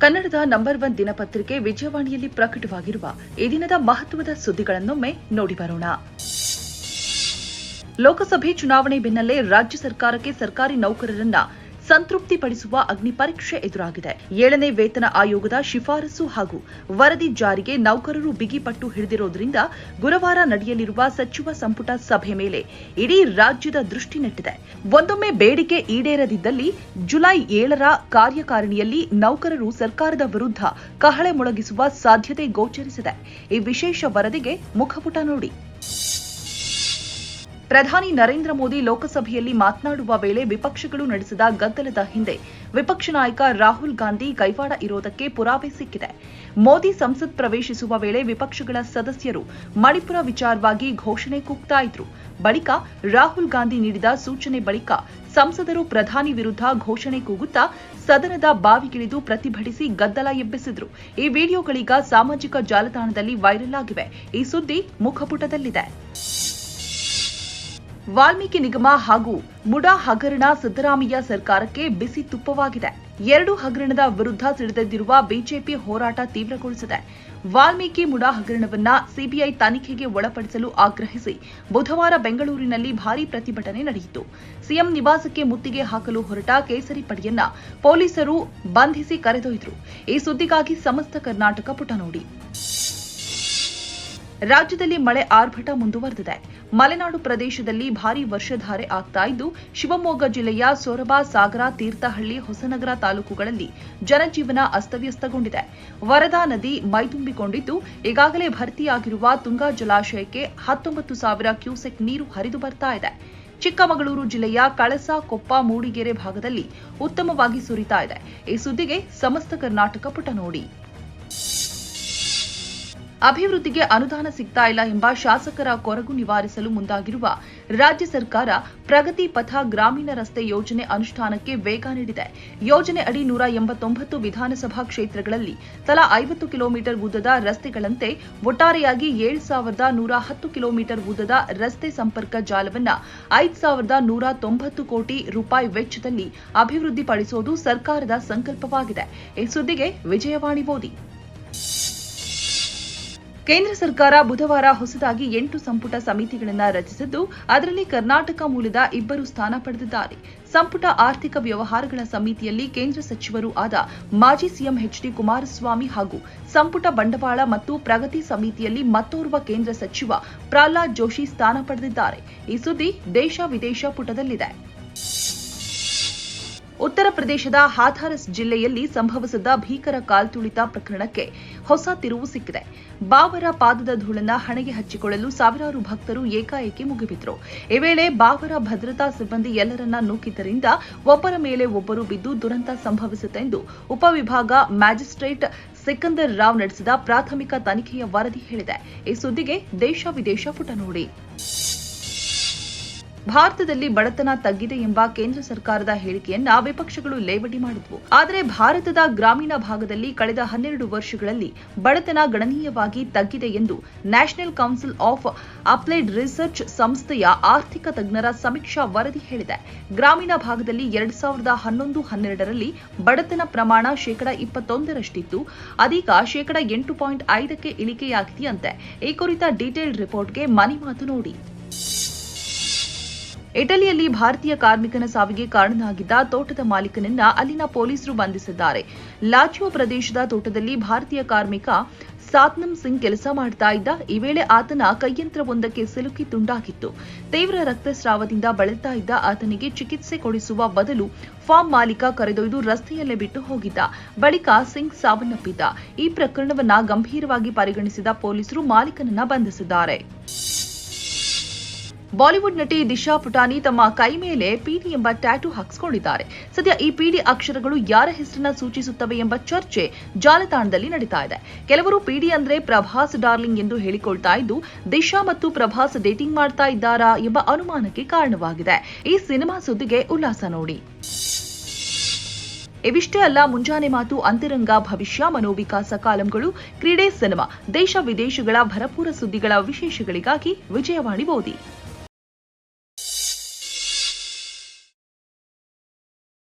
ಕನ್ನಡದ number one ದಿನಪತ್ರಿಕೆ ವಿಜಯವಾಣಿಯಲ್ಲಿ ಪ್ರಕಟವಾಗಿರುವ ಈ ದಿನದ ಮಹತ್ವದ ಸುದ್ದಿಗಳನ್ನೊಮ್ಮೆ ನೋಡಿ ಬರೋಣ. ಲೋಕಸಭೆ ಚುನಾವಣೆ ಬೆನ್ನಲ್ಲೇ ರಾಜ್ಯ ಸರ್ಕಾರಕ್ಕೆ ಸರ್ಕಾರಿ ನೌಕರರನ್ನ ಸಂತೃಪ್ತಿಪಡಿಸುವ ಅಗ್ನಿ ಪರೀಕ್ಷೆ ಎದುರಾಗಿದೆ. ಏಳನೇ ವೇತನ ಆಯೋಗದ ಶಿಫಾರಸು ಹಾಗೂ ವರದಿ ಜಾರಿಗೆ ನೌಕರರು ಬಿಗಿಪಟ್ಟು ಹಿಡಿದಿರೋದ್ರಿಂದ ಗುರುವಾರ ನಡೆಯಲಿರುವ ಸಚಿವ ಸಂಪುಟ ಸಭೆ ಮೇಲೆ ಇಡೀ ರಾಜ್ಯದ ದೃಷ್ಟಿ ನೆಟ್ಟಿದೆ. ಒಂದೊಮ್ಮೆ ಬೇಡಿಕೆ ಈಡೇರದಿದ್ದಲ್ಲಿ ಜುಲೈ ಏಳರ ಕಾರ್ಯಕಾರಿಣಿಯಲ್ಲಿ ನೌಕರರು ಸರ್ಕಾರದ ವಿರುದ್ಧ ಕಹಳೆ ಮೊಳಗಿಸುವ ಸಾಧ್ಯತೆ ಗೋಚರಿಸಿದೆ. ಈ ವಿಶೇಷ ವರದಿಗೆ ಮುಖಪುಟ ನೋಡಿ. ಪ್ರಧಾನಿ ನರೇಂದ್ರ ಮೋದಿ ಲೋಕಸಭೆಯಲ್ಲಿ ಮಾತನಾಡುವ ವೇಳೆ ವಿಪಕ್ಷಗಳು ನಡೆಸಿದ ಗದ್ದಲದ ಹಿಂದೆ ವಿಪಕ್ಷ ನಾಯಕ ರಾಹುಲ್ ಗಾಂಧಿ ಕೈವಾಡ ಇರೋದಕ್ಕೆ ಪುರಾವೆ ಸಿಕ್ಕಿದೆ. ಮೋದಿ ಸಂಸತ್ ಪ್ರವೇಶಿಸುವ ವೇಳೆ ವಿಪಕ್ಷಗಳ ಸದಸ್ಯರು ಮಣಿಪುರ ವಿಚಾರವಾಗಿ ಘೋಷಣೆ ಕೂಗ್ತಾ ಇದ್ರು. ಬಳಿಕ ರಾಹುಲ್ ಗಾಂಧಿ ನೀಡಿದ ಸೂಚನೆ ಬಳಿಕ ಸಂಸದರು ಪ್ರಧಾನಿ ವಿರುದ್ಧ ಘೋಷಣೆ ಕೂಗುತ್ತಾ ಸದನದ ಬಾವಿಗಿಳಿದು ಪ್ರತಿಭಟಿಸಿ ಗದ್ದಲ ಎಬ್ಬಿಸಿದ್ರು. ಈ ವಿಡಿಯೋಗಳೀಗ ಸಾಮಾಜಿಕ ಜಾಲತಾಣದಲ್ಲಿ ವೈರಲ್ ಆಗಿವೆ. ಈ ಸುದ್ದಿ ಮುಖಪುಟದಲ್ಲಿದೆ. ವಾಲ್ಮೀಕಿ ನಿಗಮ ಹಾಗೂ ಮುಡಾ ಹಗರಣ ಸಿದ್ದರಾಮಯ್ಯ ಸರ್ಕಾರಕ್ಕೆ ಬಿಸಿ ತುಪ್ಪವಾಗಿದೆ. ಎರಡು ಹಗರಣದ ವಿರುದ್ಧ ಸಿಡಿದೆದ್ದಿರುವ ಬಿಜೆಪಿ ಹೋರಾಟ ತೀವ್ರಗೊಳಿಸಿದೆ. ವಾಲ್ಮೀಕಿ ಮುಡಾ ಹಗರಣವನ್ನ ಸಿಬಿಐ ತನಿಖೆಗೆ ಒಳಪಡಿಸಲು ಆಗ್ರಹಿಸಿ ಬುಧವಾರ ಬೆಂಗಳೂರಿನಲ್ಲಿ ಭಾರೀ ಪ್ರತಿಭಟನೆ ನಡೆಯಿತು. ಸಿಎಂ ನಿವಾಸಕ್ಕೆ ಮುತ್ತಿಗೆ ಹಾಕಲು ಹೊರಟ ಕೇಸರಿ ಪಡೆಯನ್ನ ಪೊಲೀಸರು ಬಂಧಿಸಿ ಕರೆದೊಯ್ದರು. ಈ ಸುದ್ದಿಗಾಗಿ ಸಮಸ್ತ ಕರ್ನಾಟಕ ಪುಟ ನೋಡಿ ರಾಜ್ಯದಲ್ಲಿ ಮಳೆ ಆರ್ಭಟ ಮುಂದುವರೆದಿದೆ. ಮಲೆನಾಡು ಪ್ರದೇಶದಲ್ಲಿ ಭಾರಿ ವರ್ಷಧಾರೆ ಆಗ್ತಾ ಇದ್ದು, ಶಿವಮೊಗ್ಗ ಜಿಲ್ಲೆಯ ಸೊರಬ ಸಾಗರ ತೀರ್ಥಹಳ್ಳಿ ಹೊಸನಗರ ತಾಲೂಕುಗಳಲ್ಲಿ ಜನಜೀವನ ಅಸ್ತವ್ಯಸ್ತಗೊಂಡಿದೆ. ವರದಾ ನದಿ ಮೈದುಂಬಿಕೊಂಡಿದ್ದು, ಈಗಾಗಲೇ ಭರ್ತಿಯಾಗಿರುವ ತುಂಗಾ ಜಲಾಶಯಕ್ಕೆ ಹತ್ತೊಂಬತ್ತು ಸಾವಿರ ಕ್ಯೂಸೆಕ್ ನೀರು ಹರಿದು ಬರ್ತಾ ಇದೆ. ಚಿಕ್ಕಮಗಳೂರು ಜಿಲ್ಲೆಯ ಕಳಸ ಕೊಪ್ಪ ಮೂಡಿಗೆರೆ ಭಾಗದಲ್ಲಿ ಉತ್ತಮವಾಗಿ ಸುರಿತಾ ಇದೆ. ಈ ಸುದ್ದಿಗೆ ಸಮಸ್ತ ಕರ್ನಾಟಕ ಪುಟ ನೋಡಿ. ಅಭಿವೃದ್ಧಿಗೆ ಅನುದಾನ ಸಿಗ್ತಾ ಇಲ್ಲ ಎಂಬ ಶಾಸಕರ ಕೊರಗು ನಿವಾರಿಸಲು ಮುಂದಾಗಿರುವ ರಾಜ್ಯ ಸರ್ಕಾರ ಪ್ರಗತಿ ಪಥ ಗ್ರಾಮೀಣ ರಸ್ತೆ ಯೋಜನೆ ಅನುಷ್ಠಾನಕ್ಕೆ ವೇಗ ನೀಡಿದೆ. ಯೋಜನೆ ಅಡಿ ನೂರ ಎಂಬತ್ತೊಂಬತ್ತು ವಿಧಾನಸಭಾ ಕ್ಷೇತ್ರಗಳಲ್ಲಿ ತಲಾ ಐವತ್ತು ಕಿಲೋಮೀಟರ್ ಉದ್ದದ ರಸ್ತೆಗಳಂತೆ ಒಟ್ಟಾರೆಯಾಗಿ ಏಳು ಸಾವಿರದ ನೂರ ಹತ್ತು ಕಿಲೋಮೀಟರ್ ಉದ್ದದ ರಸ್ತೆ ಸಂಪರ್ಕ ಜಾಲವನ್ನು ಐದು ಸಾವಿರದ ನೂರ ತೊಂಬತ್ತು ಕೋಟಿ ರೂಪಾಯಿ ವೆಚ್ಚದಲ್ಲಿ ಅಭಿವೃದ್ಧಿಪಡಿಸುವುದು ಸರ್ಕಾರದ ಸಂಕಲ್ಪವಾಗಿದೆ. ಈ ಸುದ್ದಿಗೆ ವಿಜಯವಾಣಿ ಮೋದಿ. ಕೇಂದ್ರ ಸರ್ಕಾರ ಬುಧವಾರ ಹೊಸದಾಗಿ ಎಂಟು ಸಂಪುಟ ಸಮಿತಿಗಳನ್ನು ರಚಿಸಿದ್ದು, ಅದರಲ್ಲಿ ಕರ್ನಾಟಕ ಮೂಲದ ಇಬ್ಬರು ಸ್ಥಾನ ಪಡೆದಿದ್ದಾರೆ. ಸಂಪುಟ ಆರ್ಥಿಕ ವ್ಯವಹಾರಗಳ ಸಮಿತಿಯಲ್ಲಿ ಕೇಂದ್ರ ಸಚಿವರೂ ಆದ ಮಾಜಿ ಸಿಎಂ ಎಚ್ಡಿ ಕುಮಾರಸ್ವಾಮಿ ಹಾಗೂ ಸಂಪುಟ ಬಂಡವಾಳ ಮತ್ತು ಪ್ರಗತಿ ಸಮಿತಿಯಲ್ಲಿ ಮತ್ತೋರ್ವ ಕೇಂದ್ರ ಸಚಿವ ಪ್ರಹ್ಲಾದ್ ಜೋಶಿ ಸ್ಥಾನ ಪಡೆದಿದ್ದಾರೆ. ಈ ಸುದ್ದಿ ದೇಶ ವಿದೇಶ ಪುಟದಲ್ಲಿದೆ. ಉತ್ತರ ಪ್ರದೇಶದ ಹಾಥಾರಸ್ ಜಿಲ್ಲೆಯಲ್ಲಿ ಸಂಭವಿಸಿದ ಭೀಕರ ಕಾಲ್ತುಳಿತ ಪ್ರಕರಣಕ್ಕೆ ಹೊಸ ತಿರುವು ಸಿಕ್ಕಿದೆ. ಬಾವರ ಪಾದದ ಧೂಳನ್ನ ಹಣೆಗೆ ಹಚ್ಚಿಕೊಳ್ಳಲು ಸಾವಿರಾರು ಭಕ್ತರು ಏಕಾಏಕಿ ಮುಗಿಬಿದ್ರು. ಈ ವೇಳೆ ಬಾವರ ಭದ್ರತಾ ಸಿಬ್ಬಂದಿ ಎಲ್ಲರನ್ನ ನೂಕಿದ್ದರಿಂದ ಒಬ್ಬರ ಮೇಲೆ ಒಬ್ಬರು ಬಿದ್ದು ದುರಂತ ಸಂಭವಿಸಿತೆಂದು ಉಪವಿಭಾಗ ಮ್ಯಾಜಿಸ್ಟ್ರೇಟ್ ಸಿಕಂದರ್ ರಾವ್ ನಡೆಸಿದ ಪ್ರಾಥಮಿಕ ತನಿಖೆಯ ವರದಿ ಹೇಳಿದೆ. ಈ ಸುದ್ದಿಗೆ ದೇಶ ವಿದೇಶ ಪುಟ ನೋಡಿ ಭಾರತದಲ್ಲಿ ಬಡತನ ತಗ್ಗಿದೆ ಎಂಬ ಕೇಂದ್ರ ಸರ್ಕಾರದ ಹೇಳಿಕೆಯನ್ನ ವಿಪಕ್ಷಗಳು ಲೇವಡಿ ಮಾಡಿದ್ವು. ಆದರೆ ಭಾರತದ ಗ್ರಾಮೀಣ ಭಾಗದಲ್ಲಿ ಕಳೆದ ಹನ್ನೆರಡು ವರ್ಷಗಳಲ್ಲಿ ಬಡತನ ಗಣನೀಯವಾಗಿ ತಗ್ಗಿದೆ ಎಂದು National Council of Applied Research ಸಂಸ್ಥೆಯ ಆರ್ಥಿಕ ತಜ್ಞರ ಸಮೀಕ್ಷಾ ವರದಿ ಹೇಳಿದೆ. ಗ್ರಾಮೀಣ ಭಾಗದಲ್ಲಿ ಎರಡ್ ಸಾವಿರದ ಹನ್ನೊಂದು ಹನ್ನೆರಡರಲ್ಲಿ ಬಡತನ ಪ್ರಮಾಣ ಶೇಕಡ ಇಪ್ಪತ್ತೊಂದರಷ್ಟಿತ್ತು. ಅದೀಗ ಶೇಕಡ ಎಂಟು ಪಾಯಿಂಟ್ ಐದಕ್ಕೆ ಇಳಿಕೆಯಾಗಿದೆಯಂತೆ ಈ ಕುರಿತ ಡೀಟೇಲ್ಡ್ ರಿಪೋರ್ಟ್ಗೆ ಮನೆ ಮಾತು ನೋಡಿ. ಇಟಲಿಯಲ್ಲಿ ಭಾರತೀಯ ಕಾರ್ಮಿಕನ ಸಾವಿಗೆ ಕಾರಣನಾಗಿದ್ದ ತೋಟದ ಮಾಲೀಕನನ್ನ ಅಲ್ಲಿನ ಪೊಲೀಸರು ಬಂಧಿಸಿದ್ದಾರೆ. ಲಾಚಿಯೋ ಪ್ರದೇಶದ ತೋಟದಲ್ಲಿ ಭಾರತೀಯ ಕಾರ್ಮಿಕ ಸಾತ್ನಂ ಸಿಂಗ್ ಕೆಲಸ ಮಾಡ್ತಾ ಇದ್ದ. ಈ ವೇಳೆ ಆತನ ಕೈಯಂತ್ರವೊಂದಕ್ಕೆ ಸಿಲುಕಿ ತುಂಡಾಗಿತ್ತು. ತೀವ್ರ ರಕ್ತಸ್ರಾವದಿಂದ ಬಳಲ್ತಾ ಇದ್ದ ಆತನಿಗೆ ಚಿಕಿತ್ಸೆ ಕೊಡಿಸುವ ಬದಲು ಫಾರ್ಮ್ ಮಾಲೀಕ ಕರೆದೊಯ್ದು ರಸ್ತೆಯಲ್ಲೇ ಬಿಟ್ಟು ಹೋಗಿದ್ದ. ಬಳಿಕ ಸಿಂಗ್ ಸಾವನ್ನಪ್ಪಿದ್ದ. ಈ ಪ್ರಕರಣವನ್ನ ಗಂಭೀರವಾಗಿ ಪರಿಗಣಿಸಿದ ಪೊಲೀಸರು ಮಾಲೀಕನನ್ನ ಬಂಧಿಸಿದ್ದಾರೆ. ಬಾಲಿವುಡ್ ನಟಿ ದಿಶಾ ಪುಟಾನಿ ತಮ್ಮ ಕೈ ಮೇಲೆ ಪಿಡಿ ಎಂಬ ಟ್ಯಾಟೂ ಹಾಕಿಸಿಕೊಂಡಿದ್ದಾರೆ. ಸದ್ಯ ಈ ಪಿಡಿ ಅಕ್ಷರಗಳು ಯಾರ ಹೆಸರನ್ನ ಸೂಚಿಸುತ್ತವೆ ಎಂಬ ಚರ್ಚೆ ಜಾಲತಾಣದಲ್ಲಿ ನಡೀತಾ ಇದೆ. ಕೆಲವರು ಪಿಡಿ ಅಂದ್ರೆ ಪ್ರಭಾಸ್ ಡಾರ್ಲಿಂಗ್ ಎಂದು ಹೇಳಿಕೊಳ್ತಾ ಇದ್ದು, ದಿಶಾ ಮತ್ತು ಪ್ರಭಾಸ್ ಡೇಟಿಂಗ್ ಮಾಡ್ತಾ ಇದ್ದಾರಾ ಎಂಬ ಅನುಮಾನಕ್ಕೆ ಕಾರಣವಾಗಿದೆ. ಈ ಸಿನಿಮಾ ಸುದ್ದಿಗೆ ಉಲ್ಲಾಸ ನೋಡಿ. ಇವಿಷ್ಟೇ ಅಲ್ಲ, ಮುಂಜಾನೆ ಮಾತು ಅಂತರಂಗ ಭವಿಷ್ಯ, ಮನೋವಿಕಾಸ ಕಾಲಂಗಳು, ಕ್ರೀಡೆ, ಸಿನಿಮಾ, ದೇಶ ವಿದೇಶಗಳ ಭರಪೂರ ಸುದ್ದಿಗಳ ವಿಶೇಷಗಳಿಗಾಗಿ ವಿಜಯವಾಣಿ ಓದಿ